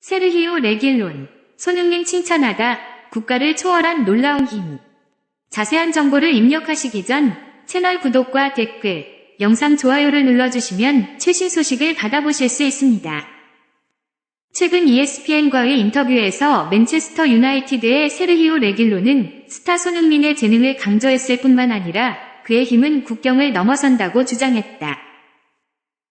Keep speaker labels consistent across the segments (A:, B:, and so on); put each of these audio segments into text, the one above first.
A: 세르히오 레길론, 손흥민 칭찬하다, 국가를 초월한 놀라운 힘. 자세한 정보를 입력하시기 전 채널 구독과 댓글, 영상 좋아요를 눌러주시면 최신 소식을 받아보실 수 있습니다. 최근 ESPN과의 인터뷰에서 맨체스터 유나이티드의 세르히오 레길로는 스타 손흥민의 재능을 강조했을 뿐만 아니라 그의 힘은 국경을 넘어선다고 주장했다.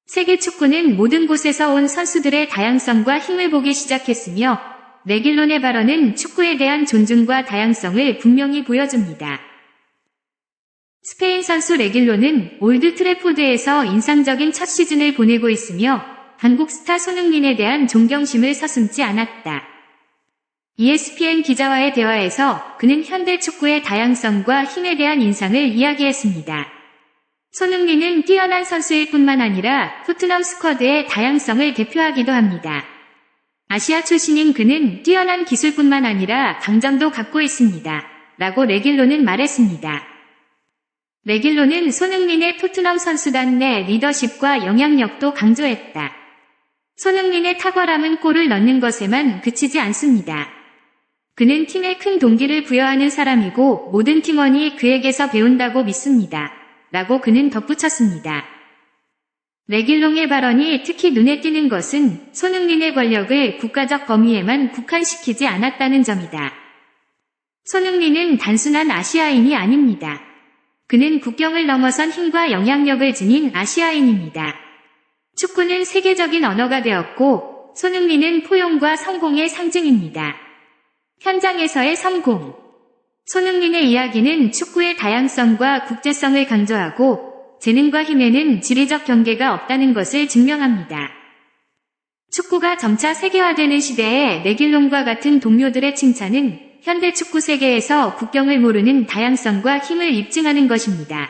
A: 세계 축구는 모든 곳에서 온 선수들의 다양성과 힘을 보기 시작했으며 레길론의 발언은 축구에 대한 존중과 다양성을 분명히 보여줍니다. 스페인 선수 레길론은 올드 트래포드에서 인상적인 첫 시즌을 보내고 있으며 한국 스타 손흥민에 대한 존경심을 서슴지 않았다. ESPN 기자와의 대화에서 그는 현대 축구의 다양성과 힘에 대한 인상을 이야기했습니다. 손흥민은 뛰어난 선수일 뿐만 아니라 토트넘 스쿼드의 다양성을 대표하기도 합니다. 아시아 출신인 그는 뛰어난 기술뿐만 아니라 강점도 갖고 있습니다. 라고 레길로는 말했습니다. 레길로는 손흥민의 토트넘 선수단 내 리더십과 영향력도 강조했다. 손흥민의 탁월함은 골을 넣는 것에만 그치지 않습니다. 그는 팀에 큰 동기를 부여하는 사람이고 모든 팀원이 그에게서 배운다고 믿습니다. 라고 그는 덧붙였습니다. 레길롱의 발언이 특히 눈에 띄는 것은 손흥민의 권력을 국가적 범위에만 국한시키지 않았다는 점이다. 손흥민은 단순한 아시아인이 아닙니다. 그는 국경을 넘어선 힘과 영향력을 지닌 아시아인입니다. 축구는 세계적인 언어가 되었고 손흥민은 포용과 성공의 상징입니다. 현장에서의 성공 손흥민의 이야기는 축구의 다양성과 국제성을 강조하고 재능과 힘에는 지리적 경계가 없다는 것을 증명합니다. 축구가 점차 세계화되는 시대에 레길론과 같은 동료들의 칭찬은 현대 축구 세계에서 국경을 모르는 다양성과 힘을 입증하는 것입니다.